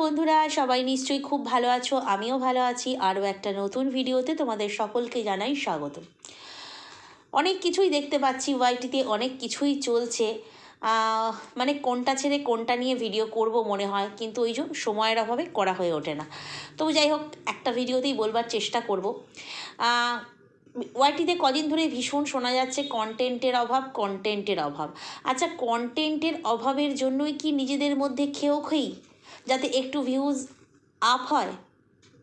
বন্ধুরা, সবাই নিশ্চয়ই খুব ভালো আছো, আমিও ভালো আছি। আরও একটা নতুন ভিডিওতে তোমাদের সকলকে জানাই স্বাগত অনেক কিছুই দেখতে পাচ্ছি, ওয়াইটিতে অনেক কিছুই চলছে। মানে কোনটা ছেড়ে কোনটা নিয়ে ভিডিও করব মনে হয়, কিন্তু ওই জন্য সময়ের অভাবে করা হয়ে ওঠে না। তবু যাই হোক, একটা ভিডিওতেই বলবার চেষ্টা করব। ওয়াইটিতে কদিন ধরে ভীষণ শোনা যাচ্ছে কন্টেন্টের অভাব কন্টেন্টের অভাব। আচ্ছা কন্টেন্টের অভাবের জন্যই কি নিজেদের মধ্যে খেয়েও খেই? যাতে একটু ভিউজ আপ হয়?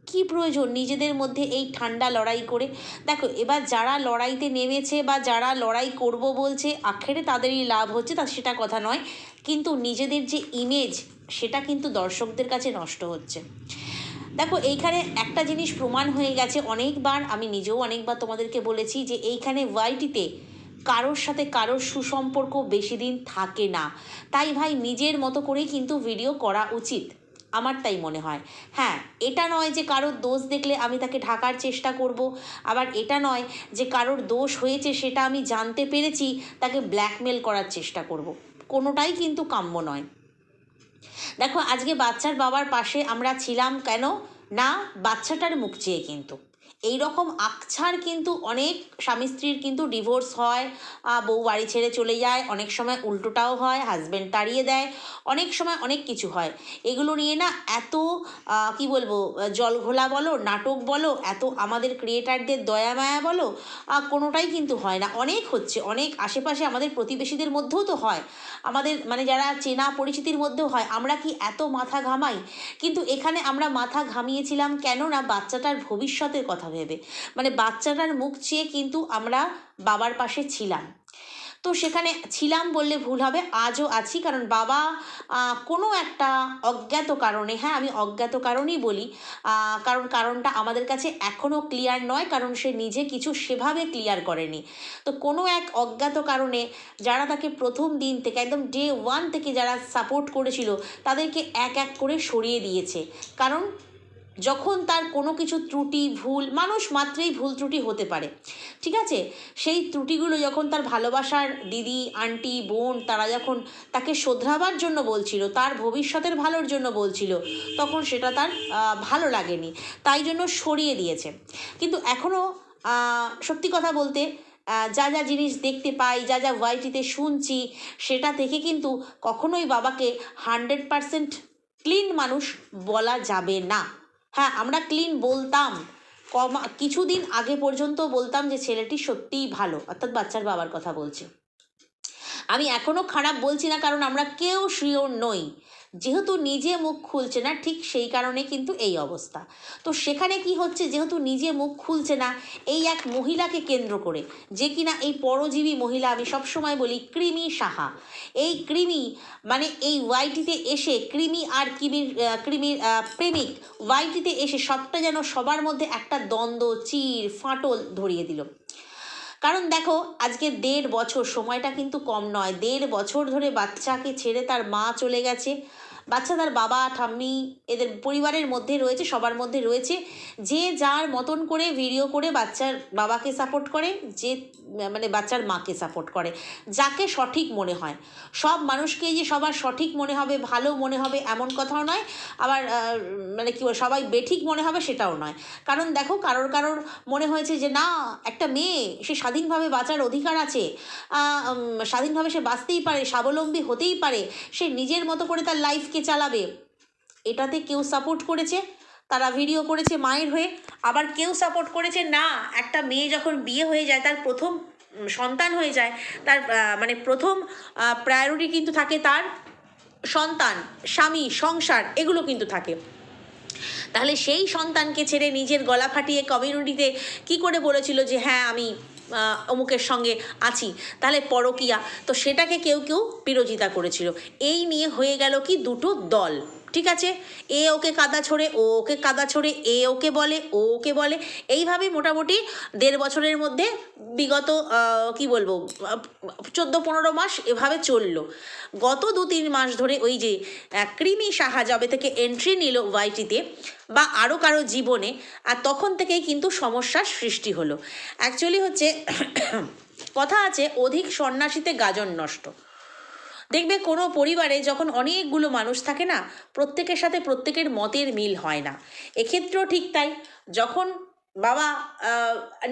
কি প্রয়োজন নিজেদের মধ্যে এই ঠান্ডা লড়াই করে? দেখো, এবার যারা লড়াইতে নেমেছে বা যারা লড়াই করব বলছে, আখেরে তাদেরই লাভ হচ্ছে, তা সেটা কথা নয়। কিন্তু নিজেদের যে ইমেজ সেটা কিন্তু দর্শকদের কাছে নষ্ট হচ্ছে। দেখো, এইখানে একটা জিনিস প্রমাণ হয়ে গেছে অনেকবার, আমি নিজেও অনেকবার তোমাদেরকে বলেছি যে এইখানে ওয়াইটিতে কারোর সাথে কারোর সুসম্পর্ক বেশি দিন থাকে না। তাই ভাই, নিজের মতো করেই কিন্তু ভিডিও করা উচিত। আমার তাই মনে হয়। হ্যাঁ এটা নয় যে কারোর দোষ দেখলে আমি তাকে ঢাকার চেষ্টা করব। আবার এটা নয় যে কারোর দোষ হয়েছে সেটা আমি জানতে পেরেছি, তাকে ব্ল্যাকমেল করার চেষ্টা করব। কোনোটাই কিন্তু কাম্য নয়। দেখো, আজকে বাচ্চার বাবার পাশে আমরা ছিলাম কেন? না, বাচ্চাটার মুখ চেয়ে কিন্তু। এই রকম আকছার কিন্তু অনেক স্বামী স্ত্রীর কিন্তু ডিভোর্স হয় বউ বাড়ি ছেড়ে চলে যায়, অনেক সময় উল্টোটাও হয় হাজব্যান্ড তাড়িয়ে দেয়, অনেক সময় অনেক কিছু হয়। এগুলো নিয়ে না এত কি বলব জলঘোলা বলো, নাটক বলো, এত আমাদের ক্রিয়েটারদের দয়া মায়া বলো কোনোটাই কিন্তু হয় না। অনেক হচ্ছে, অনেক আশেপাশে আমাদের প্রতিবেশীদের মধ্যেও তো হয়। আমাদের মানে যারা চেনা পরিচিতির মধ্যেও হয়, আমরা কি এত মাথা ঘামাই? কিন্তু এখানে আমরা মাথা ঘামিয়েছিলাম কেন না বাচ্চাটার ভবিষ্যতের কথা ভেবে। মানে বাচ্চাটার মুখ চেয়ে কিন্তু আমরা বাবার পাশে ছিলাম। তো সেখানে ছিলাম বললে ভুল হবে, আজও আছি, কারণ বাবা কোনো একটা অজ্ঞাত কারণে হ্যাঁ আমি অজ্ঞাত কারণেই বলি কারণ কারণটা আমাদের কাছে এখনও ক্লিয়ার নয়, কারণ সে নিজে কিছু সেভাবে ক্লিয়ার করেনি। তো কোনো এক অজ্ঞাত কারণে যারা তাকে প্রথম দিন থেকে, একদম ডে ওয়ান থেকে যারা সাপোর্ট করেছিল, তাদেরকে এক এক করে সরিয়ে দিয়েছে। কারণ যখন তার কোনো কিছু ত্রুটি, ভুল, মানুষ মাত্রেই ভুল ত্রুটি হতে পারে। ঠিক আছে? সেই ত্রুটিগুলো যখন তার ভালোবাসার দিদি, আন্টি, বোন তারা যখন তাকে শোধরাবার জন্য বলছিল, তার ভবিষ্যতের ভালোর জন্য বলছিল, তখন সেটা তার ভালো লাগেনি। তাই জন্য সরিয়ে দিয়েছে। কিন্তু এখনও সত্যি কথা বলতে যা যা জিনিস দেখতে পাই, যা যা ওয়াইটিতে শুনছি, সেটা থেকে কিন্তু কখনোই বাবাকে হান্ড্রেড পারসেন্ট ক্লিন মানুষ বলা যাবে না। হ্যাঁ আমরা ক্লিন বলতাম। কমা, কিছুদিন আগে পর্যন্ত বলতাম যে ছেলেটি সত্যিই ভালো। অর্থাৎ বাচ্চার বাবার কথা বলছে। আমি এখনও খারাপ বলছি না, কারণ আমরা কেউ শিওর নই। যেহেতু নিজে মুখ খুলছে না, ঠিক সেই কারণে কিন্তু এই অবস্থা। তো সেখানে কি হচ্ছে, যেহেতু নিজে মুখ খুলছে না, এই এক মহিলাকে কেন্দ্র করে, যে কিনা এই পরজীবী মহিলা, আমি সবসময় বলি কৃমি সাহা। এই কৃমি মানে এই ওয়াইটিতে এসে কৃমি আর কৃমির কৃমির প্রেমিক, ওয়াইটিতে এসে সবটা যেন সবার মধ্যে একটা দ্বন্দ্ব, চির, ফাটল ধরিয়ে দিল। কারণ দেখো, আজকে দেড় বছর, সময়টা কিন্তু কম নয়। দেড় বছর ধরে বাচ্চাকে ছেড়ে তার মা চলে গেছে। বাচ্চা তার বাবা, ঠাম্মি, এদের পরিবারের মধ্যে রয়েছে, সবার মধ্যে রয়েছে, যে যার মতন করে ভিডিও করে বাচ্চার বাবাকে সাপোর্ট করে, যে মানে বাচ্চার মাকে সাপোর্ট করে, যাকে সঠিক মনে হয়। সব মানুষকে যে সবার সঠিক মনে হবে, ভালো মনে হবে এমন কথাও নয়, আবার মানে কি সবাই বেঠিক মনে হবে সেটাও নয়। কারণ দেখো, কারোর কারোর মনে হয়েছে যে, না, একটা মেয়ে, সে স্বাধীনভাবে বাঁচার অধিকার আছে স্বাধীনভাবে সে বাঁচতেই পারে, স্বাবলম্বী হতেই পারে, সে নিজের মতো করে তার লাইফকে চালাবে? এটাতে কেউ সাপোর্ট করেছে? তারা ভিডিও করেছে মায়ের হয়ে। আবার কেউ সাপোর্ট করেছে না। একটা মেয়ে যখন বিয়ে হয়ে যায়, তার প্রথম সন্তান হয়ে যায়, তার মানে প্রথম প্রায়োরিটি কিন্তু থাকে তার সন্তান, স্বামী, সংসার, এগুলো কিন্তু থাকে। তাহলে সেই সন্তানকে ছেড়ে নিজের গলা ফাটিয়ে কমিউনিটিতে কি করে বলেছিল যে হ্যাঁ আমি অমুকের সঙ্গে আছি। তাহলে পরকিয়া। তো সেটাকে কেউ কেউ বিরোধিতা করেছিল। এই নিয়ে হয়ে গেল কি? দুটো দল। ঠিক আছে? এ ওকে কাদা ছড়ে, ও ওকে কাদা ছড়ে, এ ওকে বলে, ও ওকে বলে। এইভাবে মোটামুটি দেড় বছরের মধ্যে বিগত কি বলব, চোদ্দ পনেরো মাস এভাবে চলল। গত দু তিন মাস ধরে ওই যে কৃমি সাহা জবে থেকে এন্ট্রি নিল ওয়াইটিতে বা আরও কারও জীবনে, আর তখন থেকেই কিন্তু সমস্যার সৃষ্টি হলো। অ্যাকচুয়ালি হচ্ছে, কথা আছে, অধিক সন্ন্যাসীতে গাজন নষ্ট। দেখবে কোনো পরিবারে যখন অনেকগুলো মানুষ থাকে না, প্রত্যেকের সাথে প্রত্যেকের মতের মিল হয় না। এক্ষেত্রেও ঠিক তাই। যখন বাবা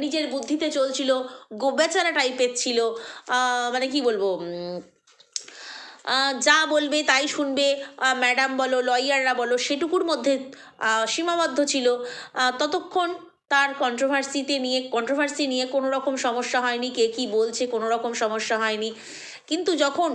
নিজের বুদ্ধিতে চলছিল গোবেচারা টাইপের ছিল মানে কি বলব যা বলবে তাই শুনবে ম্যাডাম বলো লয়াররা বলো, সেটুকুর মধ্যে সীমাবদ্ধ ছিল। ততক্ষণ তার কন্ট্রোভার্সিতে নিয়ে কন্ট্রোভার্সি নিয়ে কোনো রকম সমস্যা হয়নি, কে কী বলছে কোনো রকম সমস্যা হয়নি। কিন্তু যখন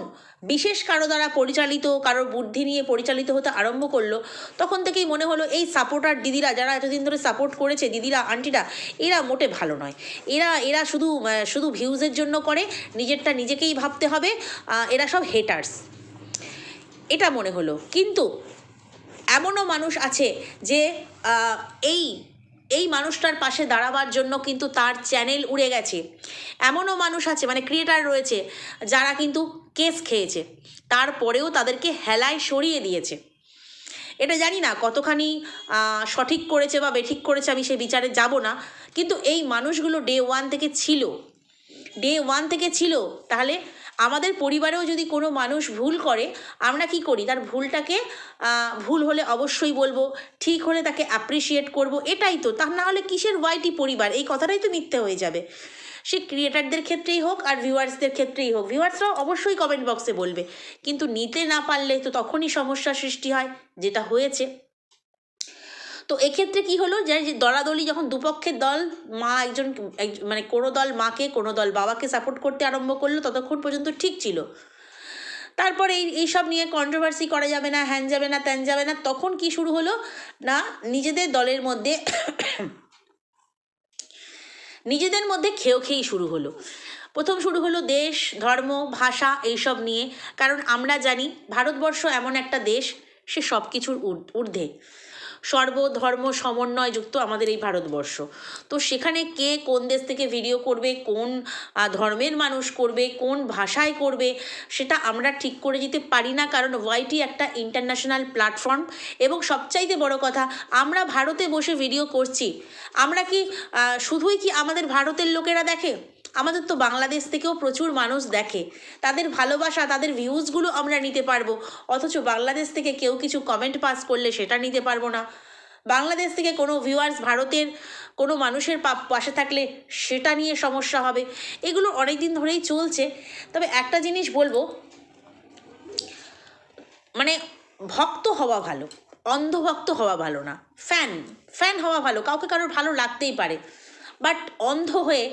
বিশেষ কারও দ্বারা পরিচালিত, কারোর বুদ্ধি নিয়ে পরিচালিত হতে আরম্ভ করল, তখন থেকেই মনে হলো এই সাপোর্টার দিদিরা, যারা এতদিন ধরে সাপোর্ট করেছে, দিদিরা, আন্টিরা, এরা মোটে ভালো নয়। এরা এরা শুধু শুধু ভিউজের জন্য করে, নিজেরটা নিজেকেই ভাবতে হবে এরা সব হেটার্স এটা মনে হলো। কিন্তু এমনও মানুষ আছে যে এই এই মানুষটার পাশে দাঁড়াবার জন্য কিন্তু তার চ্যানেল উড়ে গেছে। এমনও মানুষ আছে মানে ক্রিয়েটার রয়েছে, যারা কিন্তু কেস খেয়েছে। তারপরেও তাদেরকে হেলায় সরিয়ে দিয়েছে। এটা জানি না কতখানি সঠিক করেছে বা বেঠিক করেছে আমি সে বিচারে যাব না। কিন্তু এই মানুষগুলো ডে ওয়ান থেকে ছিল। ডে ওয়ান থেকে ছিল, তাহলে আমাদের পরিবারেও যদি কোনো মানুষ ভুল করে, আমরা কি করি? তার ভুলটাকে ভুল হলে অবশ্যই বলব, ঠিক হলে তাকে অ্যাপ্রিসিয়েট করব, এটাই তো। তা না হলে কিসের ওয়াইটি পরিবার? এই কথাটাই তো মিথ্যে হয়ে যাবে। সে ক্রিয়েটারদের ক্ষেত্রেই হোক আর ভিউয়ার্সদের ক্ষেত্রেই হোক ভিউয়ার্সরাও অবশ্যই কমেন্ট বক্সে বলবে। কিন্তু নিতে না পারলে তো তখনই সমস্যার সৃষ্টি হয়, যেটা হয়েছে। তো এক্ষেত্রে কি হলো? যে দলাদলি যখন দুপক্ষের দল, মা একজন, এক- মানে কোনো দল মাকে, কোনো দল বাবাকে সাপোর্ট করতে আরম্ভ করল, ততক্ষণ পর্যন্ত ঠিক ছিল। তারপরে এই এইসব নিয়ে কন্ট্রোভার্সি করা যাবে না, হ্যান যাবে না, ত্যান যাবে না, তখন কি শুরু হলো? না, নিজেদের দলের মধ্যে নিজেদের মধ্যে খেয়েও খেয়েই শুরু হলো। প্রথম শুরু হলো দেশ, ধর্ম, ভাষা এইসব নিয়ে। কারণ আমরা জানি, ভারতবর্ষ এমন একটা দেশ, সে সব কিছুর ঊর্ধ্বে। সর্বধর্ম সমন্বয়যুক্ত আমাদের এই ভারতবর্ষ। তো সেখানে কে কোন দেশ থেকে ভিডিও করবে, কোন ধর্মের মানুষ করবে, কোন ভাষায় করবে, সেটা আমরা ঠিক করে দিতে পারি না, কারণ ওয়াইটি একটা ইন্টারন্যাশনাল প্ল্যাটফর্ম এবং সবচাইতে বড় কথা, আমরা ভারতে বসে ভিডিও করছি। আমরা কি শুধুই কি আমাদের ভারতের লোকেরা দেখে? আমাদের তো বাংলাদেশ থেকেও প্রচুর মানুষ দেখে। তাদের ভালোবাসা, তাদের ভিউজগুলো আমরা নিতে পারব। অথচ বাংলাদেশ থেকে কেউ কিছু কমেন্ট পাস করলে সেটা নিতে পারব না। বাংলাদেশ থেকে কোনো ভিউয়ার্স ভারতের কোনো মানুষের পাশে থাকলে সেটা নিয়ে সমস্যা হবে। এগুলো অনেক দিন ধরেই চলছে। তবে একটা জিনিস বলব মানে ভক্ত হওয়া ভালো, অন্ধভক্ত হওয়া ভালো না। ফ্যান ফ্যান হওয়া ভালো, কাউকে কারোর ভালো লাগতেই পারে। বাট অন্ধ হয়ে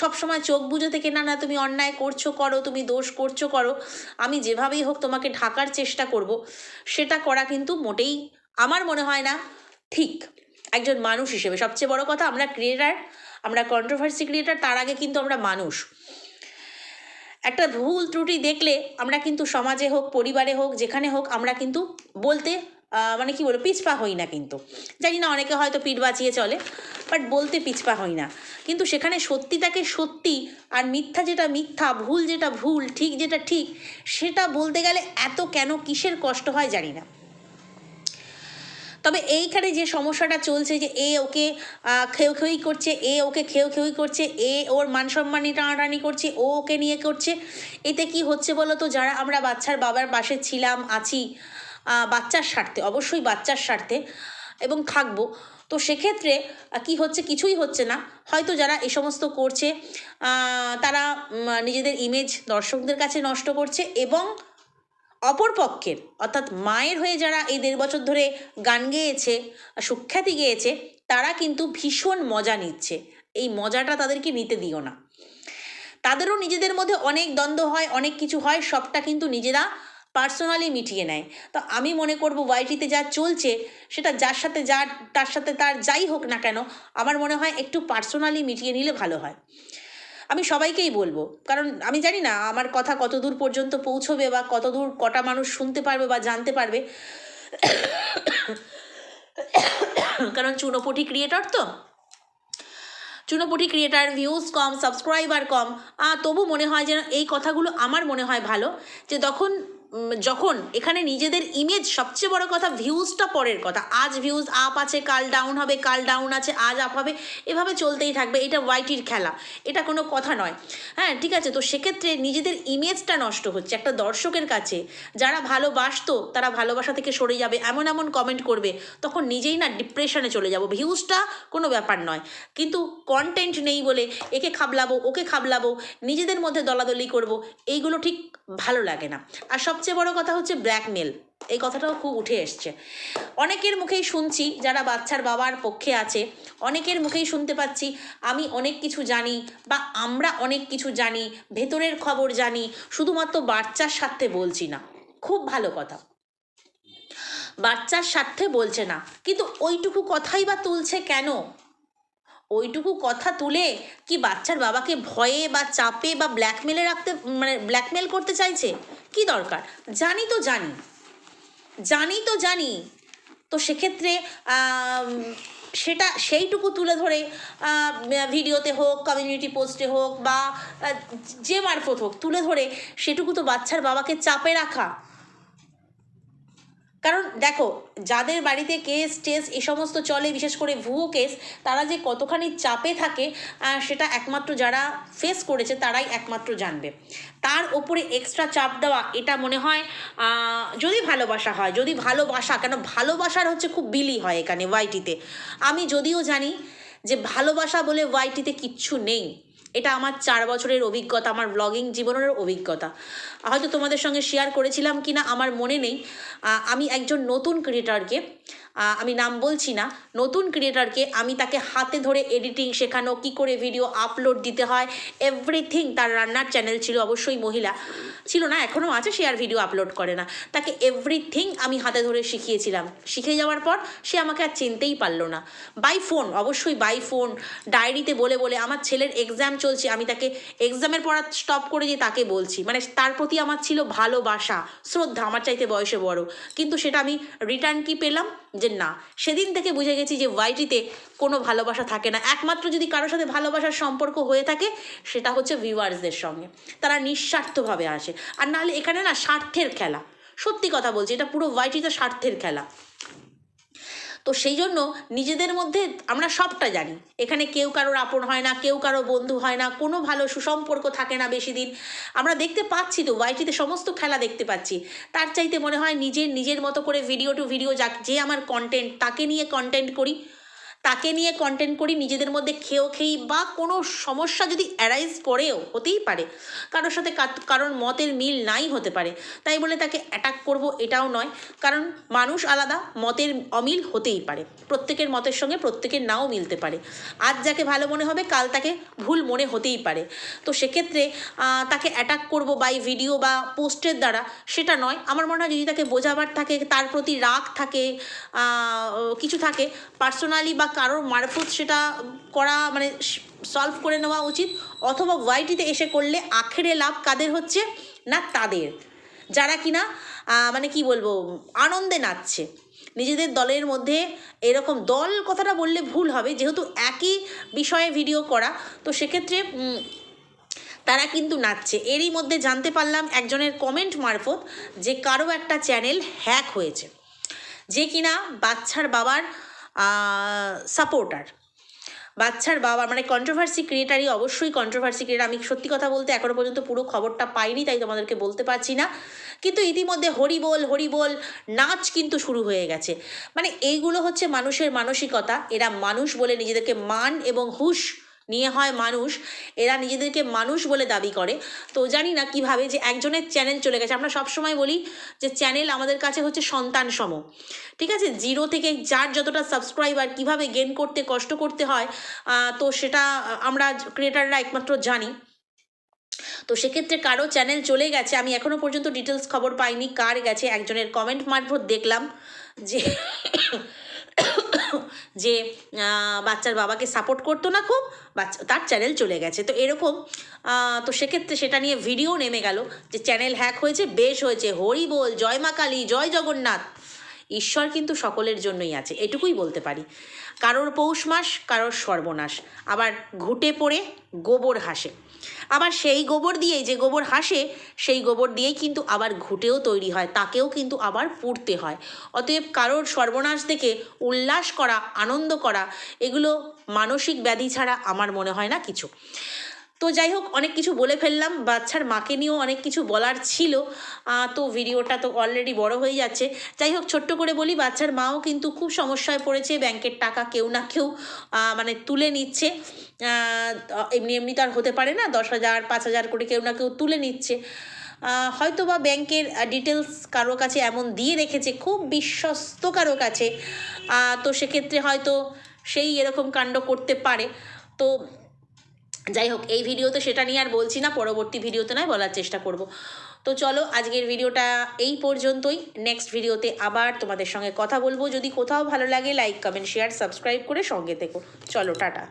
সব সময় চোখ বুঝে থেকে না না, তুমি অন্যায় করছ, করো, তুমি দোষ করছ, করো, আমি যেভাবেই হোক তোমাকে ঢাকার চেষ্টা করব, সেটা করা কিন্তু মোটেই আমার মনে হয় না ঠিক। একজন মানুষ হিসেবে সবচেয়ে বড় কথা আমরা ক্রিয়েটার আমরা কন্ট্রোভার্সি ক্রিয়েটার তার আগে কিন্তু আমরা মানুষ। একটা ভুল ত্রুটি দেখলে আমরা কিন্তু সমাজে হোক, পরিবারে হোক, যেখানে হোক, আমরা কিন্তু বলতে মানে কি বলব, পিছপা হই না কিন্তু। জানি না অনেকে হয়তো পিঠ বাঁচিয়ে চলে বাট বলতে পিছপা হই না। কিন্তু সেখানে সত্যিটাকে সত্যি আর মিথ্যা যেটা মিথ্যা, ভুল যেটা ভুল, ঠিক যেটা ঠিক, সেটা বলতে গেলে এত কেন কিসের কষ্ট হয় জানি না। তবে এইখানে যে সমস্যাটা চলছে যে এ ওকে খেউ খেউই করছে, এ ওকে খেউ খেউই করছে, এ ওর মান সম্মানী টানাটানি করছে, ও ওকে নিয়ে করছে, এতে কি হচ্ছে বলো তো যারা আমরা বাচ্চার বাবার পাশে ছিলাম, আছি বাচ্চার স্বার্থে, অবশ্যই বাচ্চার স্বার্থে এবং থাকব। তো সেক্ষেত্রে কি হচ্ছে? কিছুই হচ্ছে না। হয়তো যারা এ সমস্ত করছে তারা নিজেদের ইমেজ দর্শকদের কাছে নষ্ট করছে এবং অপর পক্ষের, অর্থাৎ মায়ের হয়ে যারা এই দেড় বছর ধরে গান গেয়েছে, সুখ্যাতি গেয়েছে, তারা কিন্তু ভীষণ মজা নিচ্ছে। এই মজাটা তাদেরকে নিতে দিও না। তাদেরও নিজেদের মধ্যে অনেক দ্বন্দ্ব হয়, অনেক কিছু হয়, সবটা কিন্তু নিজেরা পার্সোনালি মিটিয়ে নেয়। তো আমি মনে করব ওয়াইটিতে যা চলছে, সেটা যার সাথে যার, তার সাথে তার যাই হোক না কেন, আমার মনে হয় একটু পার্সোনালি মিটিয়ে নিলে ভালো হয়। আমি সবাইকেই বলব, কারণ আমি জানি না আমার কথা কত দূর পর্যন্ত পৌঁছবে বা কত দূর কটা মানুষ শুনতে পারবে বা জানতে পারবে। কারণ চুনোপটি ক্রিয়েটর তো। চুনোপটি ক্রিয়েটার ভিউজ কম সাবস্ক্রাইবার কম তবু মনে হয় যেন এই কথাগুলো আমার মনে হয় ভালো, যে তখন যখন এখানে নিজেদের ইমেজ সবচেয়ে বড় কথা ভিউজটা পরের কথা। আজ ভিউজ আপ আছে, কাল ডাউন হবে, কাল ডাউন আছে, আজ আপ হবে, এভাবে চলতেই থাকবে, এটা ওয়াইটির খেলা। এটা কোনো কথা নয়। হ্যাঁ ঠিক আছে, তো সেক্ষেত্রে নিজেদের ইমেজটা নষ্ট হচ্ছে। একটা দর্শকের কাছে যারা ভালোবাসতো, তারা ভালোবাসা থেকে সরে যাবে, এমন এমন কমেন্ট করবে, তখন নিজেই না ডিপ্রেশনে চলে যাব। ভিউজটা কোনো ব্যাপার নয়। কিন্তু কন্টেন্ট নেই বলে একে খাবলাবো, ওকে খাবলাবো, নিজেদের মধ্যে দলাদলি করব, এইগুলো ঠিক ভালো লাগে না। আর সবচেয়ে বড় কথা হচ্ছে ব্ল্যাকমেল এই কথাটাও খুব উঠে এসছে। অনেকের মুখেই শুনছি, যারা বাচ্চার বাবার পক্ষে আছে, অনেকের মুখেই শুনতে পাচ্ছি, আমি অনেক কিছু জানি বা আমরা অনেক কিছু জানি, ভেতরের খবর জানি, শুধুমাত্র বাচ্চার স্বার্থে বলছি না। খুব ভালো কথা। বাচ্চার স্বার্থে বলছে না, কিন্তু ওইটুকু কথাই বা তুলছে কেন? ওইটুকু কথা তুলে কি বাচ্চার বাবাকে ভয়ে বা চাপে বা ব্ল্যাকমেলে রাখতে মানে ব্ল্যাকমেল করতে চাইছে? কি দরকার? জানি তো জানি। জানি তো জানি। তো সেক্ষেত্রে সেটা, সেইটুকু তুলে ধরে ভিডিওতে হোক কমিউনিটি পোস্টে হোক বা যে মারফত হোক, তুলে ধরে, সেটুকু তো বাচ্চার বাবাকে চাপে রাখা। কারণ দেখো, যাদের বাড়িতে কেস টেস এ সমস্ত চলে, বিশেষ করে ভুয়ো কেস তারা যে কতখানি চাপে থাকে সেটা একমাত্র যারা ফেস করেছে, তারাই একমাত্র জানবে। তার ওপরে এক্সট্রা চাপ দেওয়া, এটা মনে হয় যদি ভালোবাসা হয়, যদি ভালোবাসা, কেন ভালোবাসার হচ্ছে খুব বিলি হয় এখানে ওয়াইটিতে আমি যদিও জানি যে ভালোবাসা বলে ওয়াইটিতে কিচ্ছু নেই। এটা আমার চার বছরের অভিজ্ঞতা, আমার ব্লগিং জীবনের অভিজ্ঞতা। হয়তো তোমাদের সঙ্গে শেয়ার করেছিলাম কি না আমার মনে নেই। আমি একজন নতুন ক্রিয়েটারকে আমি নাম বলছি না। নতুন ক্রিয়েটারকে আমি তাকে হাতে ধরে এডিটিং শেখানো, কি করে ভিডিও আপলোড দিতে হয় এভরিথিং তার রান্নার চ্যানেল ছিল অবশ্যই মহিলা। ছিল না, এখনও আছে, সে আর ভিডিও আপলোড করে না। তাকে এভরিথিং আমি হাতে ধরে শিখিয়েছিলাম। শিখে যাওয়ার পর সে আমাকে আর চিনতেই পারল না। বাই ফোন অবশ্যই বাই ফোন ডায়েরিতে বলে বলে, আমার ছেলের এক্সাম চলছে, আমি তাকে এক্সামের পড়া স্টপ করে দিয়ে তাকে বলছি। মানে তার প্রতি আমার ছিল ভালোবাসা, শ্রদ্ধা, আমার চাইতে বয়সে বড়। কিন্তু সেটা আমি রিটার্ন কি পেলাম? যে না। সেদিন থেকে বুঝে গেছি যে ওয়াইটিতে কোনো ভালোবাসা থাকে না। একমাত্র যদি কারোর সাথে ভালোবাসার সম্পর্ক হয়ে থাকে, সেটা হচ্ছে ভিউয়ার্সদের সঙ্গে। তারা নিঃস্বার্থভাবে আসে। আর নাহলে এখানে না স্বার্থের খেলা। সত্যি কথা বলছি, এটা পুরো ওয়াইটিতে স্বার্থের খেলা। তো সেই জন্য নিজেদের মধ্যে আমরা সবটা জানি। এখানে কেউ কারোর আপন হয় না, কেউ কারও বন্ধু হয় না, কোনো ভালো সুসম্পর্ক থাকে না বেশি দিন। আমরা দেখতে পাচ্ছি তো ওয়াইটিতে সমস্ত খেলা দেখতে পাচ্ছি। তার চাইতে মনে হয় নিজের নিজের মতো করে ভিডিও টু ভিডিও যাক যে আমার কন্টেন্ট তাকে নিয়ে কন্টেন্ট করি। তাকে নিয়ে কন্টেন্ট করি, নিজেদের মধ্যে খেয়েও খেই বা কোনো সমস্যা যদি অ্যারাইজ করেও, হতেই পারে। কারোর সাথে কারোর মতের মিল নাই হতে পারে। তাই বলে তাকে অ্যাটাক করব এটাও নয়। কারণ মানুষ আলাদা, মতের অমিল হতেই পারে। প্রত্যেকের মতের সঙ্গে প্রত্যেকের নাও মিলতে পারে। আজ যাকে ভালো মনে হবে, কাল তাকে ভুল মনে হতেই পারে। তো সেক্ষেত্রে তাকে অ্যাটাক করব বাই ভিডিও বা পোস্টের দ্বারা, সেটা নয়। আমার মনে হয় যদি তাকে বোঝাবার থাকে, তার প্রতি রাগ থাকে কিছু থাকে পার্সোনালি বা কারোর মারফত সেটা করা মানে সলভ করে নেওয়া উচিত, অথবা ওয়াইটিতে এসে করলে আখেরে লাভ কাদের হচ্ছে? না তাদের। যারা কিনা মানে কি বলব, আনন্দে নাচছে। নিজেদের দলের মধ্যে এরকম দল কথাটা বললে ভুল হবে, যেহেতু একই বিষয়ে ভিডিও করা। তো সেক্ষেত্রে তারা কিন্তু নাচছে। এরই মধ্যে জানতে পারলাম একজনের কমেন্ট মারফত যে কারও একটা চ্যানেল হ্যাক হয়েছে। যে কিনা বাচ্চার বাবার সাপোর্টার বাচ্চার বাবা মানে কন্ট্রোভার্সি ক্রিয়েটারই অবশ্যই কন্ট্রোভার্সি ক্রিয়েটার আমি সত্যি কথা বলতে এখনও পর্যন্ত পুরো খবরটা পাইনি, তাই তোমাদেরকে বলতে পারছি না। কিন্তু ইতিমধ্যে হরিবোল হরিবোল নাচ কিন্তু শুরু হয়ে গেছে। মানে এইগুলো হচ্ছে মানুষের মানসিকতা। এরা মানুষ বলে নিজেদেরকে মান এবং হুশ নিয়ে হয় মানুষ, এরা নিজেদেরকে মানুষ বলে দাবি করে। তো জানি না কীভাবে যে একজনের চ্যানেল চলে গেছে। আমরা সবসময় বলি যে চ্যানেল আমাদের কাছে হচ্ছে সন্তান সম ঠিক আছে? জিরো থেকে যার যতটা সাবস্ক্রাইবার কীভাবে গেন করতে, কষ্ট করতে হয় তো সেটা আমরা ক্রিয়েটাররা একমাত্র জানি। তো সেক্ষেত্রে কারও চ্যানেল চলে গেছে, আমি এখনও পর্যন্ত ডিটেলস খবর পাইনি, কার গেছে, একজনের কমেন্ট মারফত দেখলাম যে যে বাচ্চার বাবাকে সাপোর্ট করতো না খুব, বাচ্চা, তার চ্যানেল চলে গেছে। তো এরকম তো সেক্ষেত্রে সেটা নিয়ে ভিডিও নেমে গেল যে চ্যানেল হ্যাক হয়েছে, বেশ হয়েছে। হরি বল, জয় মা কালী, জয় জগন্নাথ, ঈশ্বর কিন্তু সকলের জন্যই আছে, এটুকুই বলতে পারি। কারোর পৌষ মাস, কারোর সর্বনাশ। আবার ঘুটে পড়ে গোবর হাসে। আবার সেই গোবর দিয়েই, যে গোবর হাসে, সেই গোবর দিয়েই কিন্তু আবার ঘুটেও তৈরি হয়, তাকেও কিন্তু আবার পুড়তে হয়। অতএব কারোর সর্বনাশ দেখে উল্লাস করা, আনন্দ করা, এগুলো মানসিক ব্যাধি ছাড়া আমার মনে হয় না কিছু। তো যাই হোক, অনেক কিছু বলে ফেললাম। বাচ্চার মাকে নিয়েও অনেক কিছু বলার ছিল। তো ভিডিওটা তো অলরেডি বড় হয়ে যাচ্ছে। যাই হোক, ছোট্ট করে বলি, বাচ্চার মাও কিন্তু খুব সমস্যায় পড়েছে। ব্যাংকের টাকা কেউ না কেউ মানে তুলে নিচ্ছে। এমনি এমনি তো আর হতে পারে না, দশ হাজার, পাঁচ হাজার করে কেউ না কেউ তুলে নিচ্ছে। হয়তো বা ব্যাংকের ডিটেলস কারও কাছে এমন দিয়ে রেখেছে, খুব বিশ্বস্ত কারও কাছে। তো সেক্ষেত্রে হয়তো সেই এরকম কাণ্ড করতে পারে। তো যাই হোক এই ভিডিওতে সেটা নিয়ে আর বলছি না, পরবর্তী ভিডিওতে নয়, বলার চেষ্টা করব। তো চলো, আজকের ভিডিওটা এই পর্যন্তই। নেক্সট ভিডিওতে আবার তোমাদের সঙ্গে কথা বলব। যদি কোথাও ভালো লাগে লাইক কমেন্ট শেয়ার সাবস্ক্রাইব করে সঙ্গে থেকো। চলো, টাটা।